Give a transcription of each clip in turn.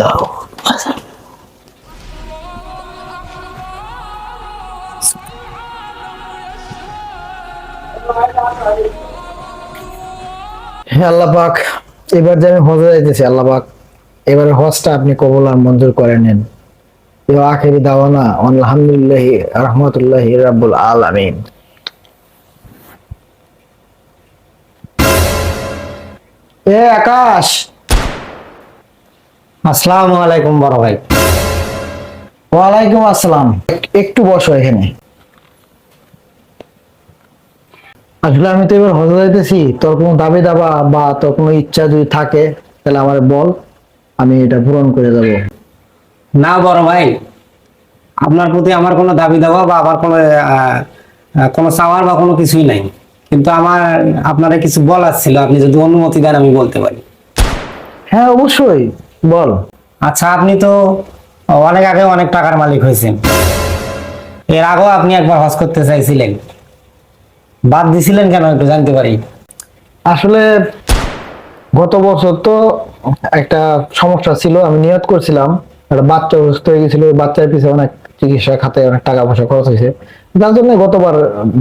দাও হে আল্লাহ পাক এবার যে আমি হজে যাইতেছি আল্লাহ পাক এবারে হজটা আপনি কবুল আর মঞ্জুর করে নেন। আখেরি দাওয়ানা আলহামদুলিল্লাহ রহমতুল্লাহ রাব্বুল আলামিন। এ আকাশ আসসালামু আলাইকুম বড় ভাই। ওয়ালাইকুম আসসালাম। একটু বসো এখানে। আসলে আমি তো এবার হজে যাইতেছি তোর কোনো দাবি দাবা বা তোর কোনো ইচ্ছা যদি থাকে তাহলে আমার বল আমি এটা পূরণ করে যাব না বড় ভাই আপনার প্রতি আমার কোনো দাবি দেওয়া বা আমার কোনো কোনো চাওয়ার বা কোনো কিছুই নাই। কিন্তু আমার আপনারা কিছু বলার ছিল আপনি যদি অনুমতি দেন আমি বলতে পারি। হ্যাঁ অবশ্যই। বল। আচ্ছা আপনি তো অনেক আগে অনেক টাকার মালিক হয়েছেন। এর আগেও আপনি একবার হজ করতে চাইছিলেন। বাদ দিছিলেন কেন একটু জানতে পারি। আসলে গত বছর তো একটা সমস্যা ছিল আমি নিয়ত করছিলাম। একটা বাচ্চা অসুস্থ হয়ে গেছিল বাচ্চার পিছনে অনেক চিকিৎসা খাতে অনেক টাকা পয়সা খরচ হয়েছে। যার জন্য গতবার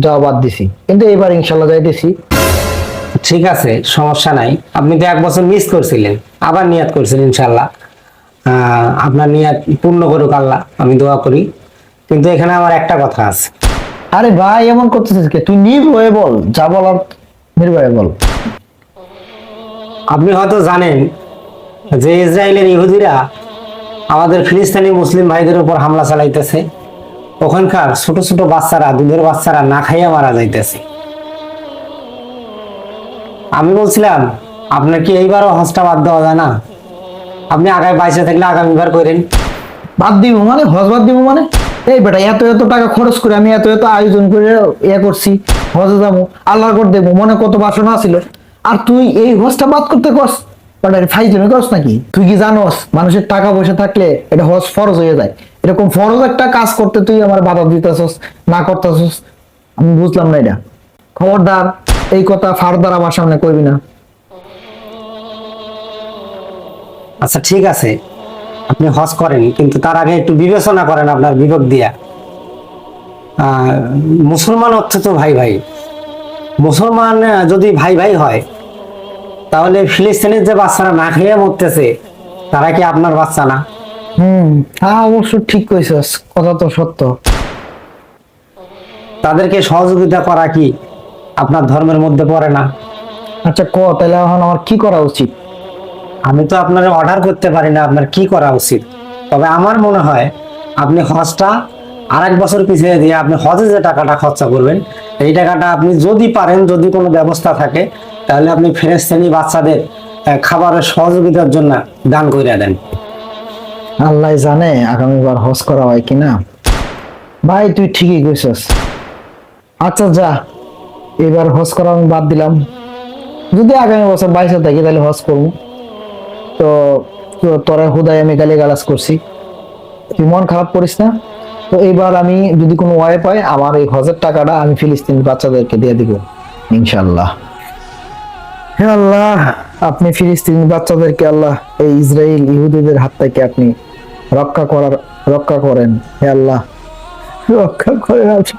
যাওয়া বাদ দিছি। কিন্তু এবার ইনশাল্লাহ যাইতেছি। ঠিক আছে সমস্যা নাই। আপনি তো এক বছর মিস করছিলেন আবার নিয়াত করছেন ইনশাল্লাহ আপনার নিয়াত পূর্ণ করুক আল্লাহ আমি দোয়া করি। কিন্তু এখানে আমার একটা কথা আছে। আরে ভাই এমন করতেছিস কে? তুই নির্ভয়ে বল যা বলার নির্ভয়ে বল। আপনি হয়তো জানেন যে ইসরায়েলের ইহুদিরা আমাদের ফিলিস্তিনি মুসলিম ভাইদের উপর হামলা চালাইতেছে। ওখানকার ছোট ছোট বাচ্চারা দুধের বাচ্চারা না খাইয়া মারা যাইতেছে। আমি বলছিলাম, আপনার কি এইবারও হজটা বাদ দেওয়া যায় না? আপনি আগামী বাইশে থাকলে আগামীবার করেন। বাদ দিব মানে? হজ বাদ দিব মানে? এই বেটা, এত এত টাকা খরচ করে আমি এত এত আয়োজন করে ইয়ে করছি, হজে যাব, আল্লাহর করে দেবো, মনে কত বাসনা ছিল আর তুই এই হজটা বাদ করতে কস বেটা ফাইজমি করস নাকি? তুই কি জানোস, মানুষের টাকা পয়সা থাকলে এটা হজ ফরজ হয়ে যায়। এরকম ফরজ একটা কাজ করতে তুই আমার বাধা দিতেছস, না করতেছস, আমি বুঝলাম না এটা। খবরদার। এই কথা ফারদার আমার সামনে কইবি না। আচ্ছা ঠিক আছে। আপনি হজ করেন কিন্তু তার আগে একটু বিবেচনা করেন আপনার বিবেক দিয়া। মুসলমান অর্থ তো ভাই ভাই। মুসলমান যদি ভাই ভাই হয় তাহলে ফিলিস্তিনের যে বাচ্চারা না খেয়ে মরতেছে তারা কি আপনার বাচ্চা না? হম হ্যাঁ অবশ্য ঠিক কইছস কথা তো সত্য। তাদেরকে সহযোগিতা করা কি? আপনার ধর্মের মধ্যে পড়ে না। আচ্ছা ক তাহলে এখন আমার কি করা উচিত? আমি তো আপনার অর্ডার করতে পারি না আপনার কি করা উচিত? তবে আমার মনে হয় আপনি হজটা আর এক বছর পিছিয়ে দিয়ে আপনি হজে যে টাকাটা খরচা করবেন এই টাকাটা আপনি যদি পারেন যদি কোনো ব্যবস্থা থাকে তাহলে আপনি ফ্রেশ শ্রেণি বাচ্চাদের খাবারের সহযোগিতার জন্য দান করে দেন। আল্লাহ জানে আগামীবার হজ করা হয় কিনা। ভাই তুই ঠিকই কইছস। আচ্ছা যা। এবার হজ করা আমি বাদ দিলাম। যদি আগামী বছর বাইশে থাকি তাহলে হজ করব। তো তোরা হুদায় আমি গালি গালাজ করছি। তুই মন খারাপ করিস না। তো এইবার আমি যদি কোনো ওয়াই পাই আমার এই হজের টাকাটা আমি ফিলিস্তিন বাচ্চাদেরকে দিয়ে দিব ইনশাল্লাহ হে আল্লাহ। আপনি ফিলিস্তিন বাচ্চাদেরকে আল্লাহ এই ইসরায়েল ইহুদিদের হাত থেকে আপনি রক্ষা করার রক্ষা করেন। হে আল্লাহ। রক্ষা করেন আপনি।